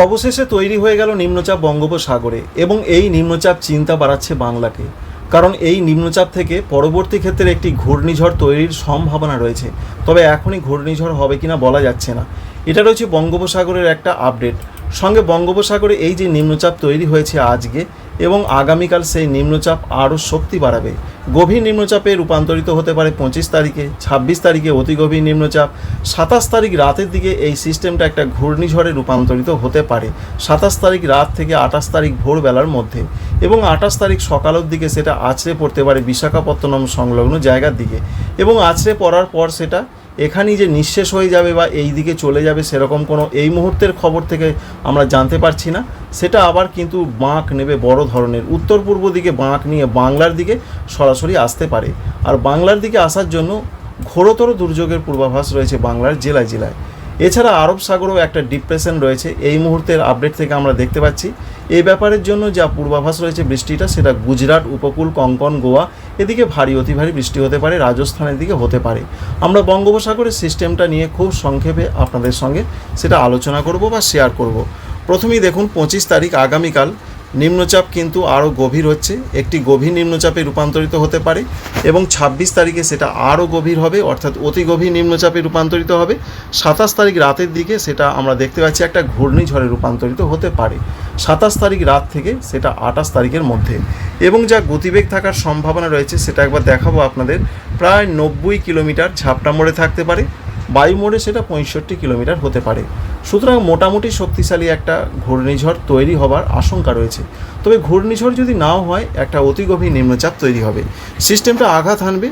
অবশেষে তৈরি হয়ে গেল নিম্নচাপ বঙ্গোপসাগরে এবং এই নিম্নচাপ চিন্তা বাড়াচ্ছে বাংলাকে। কারণ এই নিম্নচাপ থেকে পরবর্তী ক্ষেত্রে একটি ঘূর্ণিঝড় তৈরির সম্ভাবনা রয়েছে। তবে এখনই ঘূর্ণিঝড় হবে কিনা বলা যাচ্ছে না। এটা রয়েছে বঙ্গোপসাগরের একটা আপডেট। সঙ্গে বঙ্গোপসাগরে এই যে নিম্নচাপ তৈরি হয়েছে আজকে এবং আগামীকাল সেই নিম্নচাপ আরও শক্তি বাড়াবে। গভীর নিম্নচাপে রূপান্তরিত হতে পারে পঁচিশ তারিখে, ছাব্বিশ তারিখে অতি গভীর নিম্নচাপ, সাতাশ তারিখ রাতের দিকে এই সিস্টেমটা একটা ঘূর্ণিঝড়ে রূপান্তরিত হতে পারে, সাতাশ তারিখ রাত থেকে আঠাশ তারিখ ভোরবেলার মধ্যে এবং আঠাশ তারিখ সকালের দিকে সেটা আছড়ে পড়তে পারে বিশাখাপত্তনম সংলগ্ন জায়গার দিকে এবং আছড়ে পড়ার পর সেটা এখানেই যে নিঃশেষ হয়ে যাবে বা এই দিকে চলে যাবে সেরকম কোনো এই মুহূর্তের খবর থেকে আমরা জানতে পারছি না। সেটা আবার কিন্তু বাঁক নেবে বড় ধরনের। উত্তর পূর্ব দিকে বাঁক নিয়ে বাংলার দিকে সরাসরি আসতে পারে। আর বাংলার দিকে আসার জন্য ঘোরতর দুর্যোগের পূর্বাভাস রয়েছে বাংলার জেলায় জেলায়। এছাড়া আরব সাগরেও একটা ডিপ্রেশন রয়েছে। এই মুহূর্তের আপডেট থেকে আমরা দেখতে পাচ্ছি। এই ব্যাপারের জন্য যা পূর্বাভাস রয়েছে বৃষ্টিটা, সেটা গুজরাট, উপকূল, কঙ্কন, গোয়া, এদিকে ভারী, অতি ভারী বৃষ্টি হতে পারে রাজস্থানের দিকে হতে পারে। আমরা বঙ্গোপসাগরের সিস্টেমটা নিয়ে খুব সংক্ষেপে আপনাদের সঙ্গে সেটা আলোচনা করব বা শেয়ার করব। প্রথমেই দেখুন, পঁচিশ তারিখ আগামীকাল। নিম্নচাপ কিন্তু আরও গভীর হচ্ছে। একটি গভীর নিম্নচাপে রূপান্তরিত হতে পারে এবং ছাব্বিশ তারিখে সেটা আরও গভীর হবে, অর্থাৎ অতি গভীর নিম্নচাপে রূপান্তরিত হবে। সাতাশ তারিখ রাতের দিকে সেটা আমরা দেখতে পাচ্ছি একটা ঘূর্ণিঝড়ে রূপান্তরিত হতে পারে। সাতাশ তারিখ রাত থেকে সেটা আঠাশ তারিখের মধ্যে। এবং যা গতিবেগ থাকার সম্ভাবনা রয়েছে সেটা একবার দেখাবো আপনাদের। প্রায় নব্বই কিলোমিটার ঝাপটা মোড়ে থাকতে পারে। বায়ু মোড়ে সেটা পঁয়ষট্টি কিলোমিটার হতে পারে। সুতরাং মোটামুটি শক্তিশালী একটা ঘূর্ণিঝড় তৈরি হবার আশঙ্কা রয়েছে। তবে ঘূর্ণিঝড় যদি নাও হয়, একটা অতি গভীর নিম্নচাপ তৈরি হবে। সিস্টেমটা আঘাত হানবে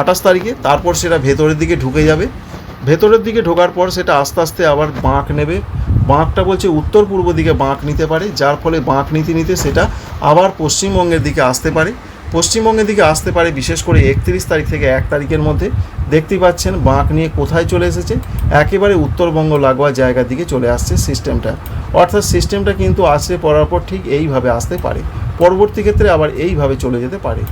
আঠাশ তারিখে, তারপর সেটা ভেতরের দিকে ঢুকে যাবে। ভেতরের দিকে ঢোকার পর সেটা আস্তে আস্তে আবার বাঁক নেবে। বাঁকটা বলছে উত্তর পূর্ব দিকে বাঁক নিতে পারে, যার ফলে বাঁক নিতে নিতে সেটা আবার পশ্চিমবঙ্গের দিকে আসতে পারে। পশ্চিমবঙ্গের দিকে আসতে পারে, বিশেষ করে একত্রিশ তারিখ থেকে এক তারিখের মধ্যে। দেখতেই পাচ্ছেন, বাঁক নিয়ে কোথায় চলে এসেছে, একেবারে উত্তরবঙ্গ লাগোয়া জায়গার দিকে চলে আসছে সিস্টেমটা অর্থাৎ সিস্টেমটা কিন্তু আসে পড়ার পর ঠিক এইভাবে আসতে পারে। পরবর্তী ক্ষেত্রে আবার এইভাবে চলে যেতে পারে।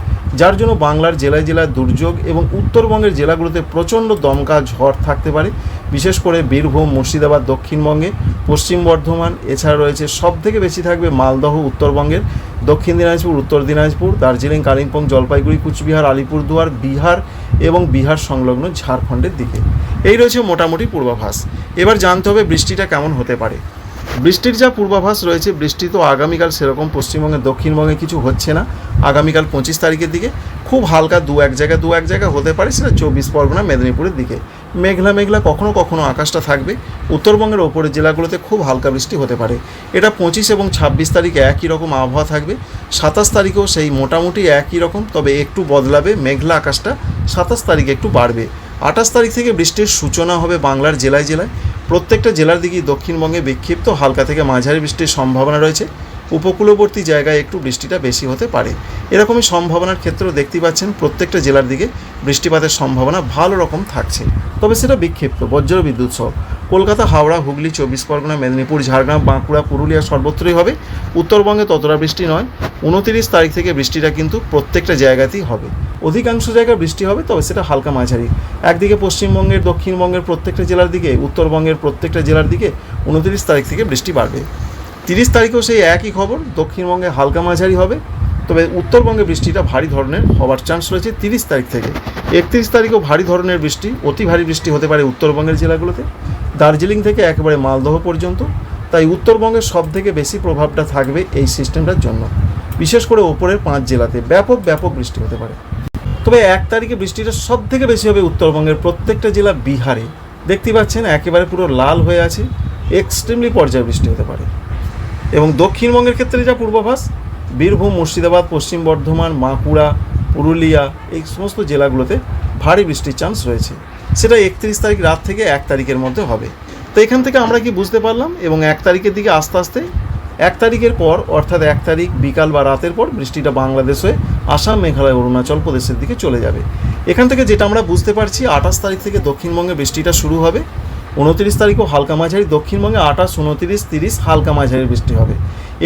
যার জন্য বাংলার জেলায় জেলায় দুর্যোগ এবং উত্তরবঙ্গের জেলাগুলোতে প্রচণ্ড দমকা ঝড় থাকতে পারে। বিশেষ করে বীরভূম, মুর্শিদাবাদ, দক্ষিণবঙ্গে, পশ্চিম বর্ধমান, এছাড়া রয়েছে সব থেকে বেশি থাকবে মালদহ, উত্তরবঙ্গের। দক্ষিণ দিনাজপুর, উত্তর দিনাজপুর, দার্জিলিং, কালিম্পং, জলপাইগুড়ি, কুচবিহার, আলিপুরদুয়ার, বিহার এবং বিহার সংলগ্ন ঝাড়খণ্ডের দিকে। এই রয়েছে মোটামুটি পূর্বাভাস। এবার জানতে হবে বৃষ্টিটা কেমন হতে পারে। বৃষ্টির যা পূর্বাভাস রয়েছে, বৃষ্টি তো আগামীকাল সেরকম পশ্চিমবঙ্গে, দক্ষিণবঙ্গে কিছু হচ্ছে না। আগামীকাল পঁচিশ তারিখের দিকে খুব হালকা দু এক জায়গায়, দু এক জায়গা হতে পারে, সেটা চব্বিশ পরগনা, মেদিনীপুরের দিকে। মেঘলা মেঘলা কখনো কখনো আকাশটা থাকবে। উত্তরবঙ্গের ওপরের জেলাগুলোতে খুব হালকা বৃষ্টি হতে পারে। এটা পঁচিশ এবং ছাব্বিশ তারিখে একই রকম আবহাওয়া থাকবে। সাতাশ তারিখেও সেই মোটামুটি একই রকম, তবে একটু বদলাবে, মেঘলা আকাশটা সাতাশ তারিখে একটু বাড়বে। আঠাশ তারিখ থেকে বৃষ্টির সূচনা হবে বাংলার জেলায় জেলায়। প্রত্যেকটা জেলার দিকেই দক্ষিণবঙ্গে বিক্ষিপ্ত, হালকা থেকে মাঝারি বৃষ্টির সম্ভাবনা রয়েছে। উপকূলবর্তী জায়গায় একটু বৃষ্টিটা বেশি হতে পারে। এরকমই সম্ভাবনার ক্ষেত্রেও দেখতে পাচ্ছেন প্রত্যেকটা জেলার দিকে বৃষ্টিপাতের সম্ভাবনা ভালো রকম থাকছে। তবে সেটা বিক্ষিপ্ত, বজ্র বিদ্যুৎ সহ। কলকাতা, হাওড়া, হুগলি, চব্বিশ পরগনা, মেদিনীপুর, ঝাড়গ্রাম, বাঁকুড়া, পুরুলিয়া সর্বত্রই হবে। উত্তরবঙ্গে ততটা বৃষ্টি নয়। উনতিরিশ তারিখ থেকে বৃষ্টিটা কিন্তু প্রত্যেকটা জায়গাতেই হবে। অধিকাংশ জায়গায় বৃষ্টি হবে, তবে সেটা হালকা মাঝারি। একদিকে পশ্চিমবঙ্গের, দক্ষিণবঙ্গের প্রত্যেকটা জেলার দিকে, উত্তরবঙ্গের প্রত্যেকটা জেলার দিকে উনতিরিশ তারিখ থেকে বৃষ্টি বাড়বে। তিরিশ তারিখেও সেই একই খবর, দক্ষিণবঙ্গে হালকা মাঝারি হবে, তবে উত্তরবঙ্গে বৃষ্টিটা ভারী ধরনের হওয়ার চান্স রয়েছে তিরিশ তারিখ থেকে। একত্রিশ তারিখেও ভারী ধরনের বৃষ্টি, অতি ভারী বৃষ্টি হতে পারে উত্তরবঙ্গের জেলাগুলোতে। দার্জিলিং থেকে একেবারে মালদহ পর্যন্ত, তাই উত্তরবঙ্গের সব থেকে বেশি প্রভাবটা থাকবে এই সিস্টেমটার জন্য। বিশেষ করে ওপরের পাঁচ জেলাতে ব্যাপক ব্যাপক বৃষ্টি হতে পারে। তবে এক তারিখে বৃষ্টিটা সব থেকে বেশি হবে উত্তরবঙ্গের প্রত্যেকটা জেলা বিহারে। দেখতে পাচ্ছেন, একেবারে পুরো লাল হয়ে আছে এক্সট্রিমলি পর্যায়ে বৃষ্টি হতে পারে। এবং দক্ষিণবঙ্গের ক্ষেত্রে যা পূর্বাভাস, বীরভূম, মুর্শিদাবাদ, পশ্চিম বর্ধমান বাঁকুড়া পুরুলিয়া, এই সমস্ত জেলাগুলোতে ভারী বৃষ্টির চান্স রয়েছে। সেটা একত্রিশ তারিখ রাত থেকে এক তারিখের মধ্যে হবে। তো এখান থেকে আমরা কি বুঝতে পারলাম এবং এক তারিখের দিকে আস্তে আস্তে এক তারিখের পর, অর্থাৎ এক তারিখ বিকাল বা রাতের পর, বৃষ্টিটা বাংলাদেশ হয়ে আসাম, মেঘালয়, অরুণাচল প্রদেশের দিকে চলে যাবে। এখান থেকে যেটা আমরা বুঝতে পারছি, আঠাশ তারিখ থেকে দক্ষিণবঙ্গে বৃষ্টিটা শুরু হবে। উনত্রিশ তারিখও হালকা মাঝারি, দক্ষিণবঙ্গে আঠাশ, উনত্রিশ, তিরিশ, হালকা মাঝারি বৃষ্টি হবে।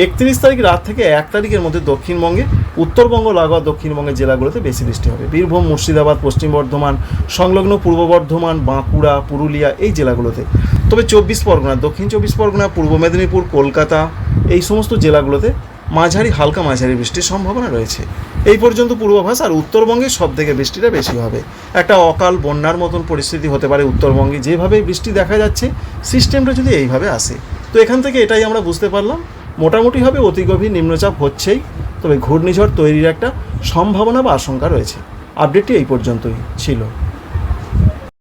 একত্রিশ তারিখ রাত থেকে এক তারিখের মধ্যে দক্ষিণবঙ্গে, উত্তরবঙ্গ, লাগোয়া দক্ষিণবঙ্গের জেলাগুলোতে বেশি বৃষ্টি হবে। বীরভূম, মুর্শিদাবাদ, পশ্চিম বর্ধমান, সংলগ্ন পূর্ব বর্ধমান, বাঁকুড়া, পুরুলিয়া এই জেলাগুলোতে। তবে চব্বিশ পরগনা, দক্ষিণ চব্বিশ পরগনা, পূর্ব মেদিনীপুর, কলকাতা এই সমস্ত জেলাগুলোতে মাঝারি, হালকা মাঝারি বৃষ্টির সম্ভাবনা রয়েছে। এই পর্যন্ত পূর্বাভাস আর উত্তরবঙ্গে সব থেকে বৃষ্টিটা বেশি হবে। একটা অকাল বন্যার মতন পরিস্থিতি হতে পারে উত্তরবঙ্গে। যেভাবে বৃষ্টি দেখা যাচ্ছে, সিস্টেমটা যদি এইভাবে আসে, তো এখান থেকে এটাই আমরা বুঝতে পারলাম। মোটামুটি হবে অতি গভীর নিম্নচাপ হচ্ছেই, তবে ঘূর্ণিঝড় তৈরির একটা সম্ভাবনা বা আশঙ্কা রয়েছে। আপডেটটি এই পর্যন্তই ছিল।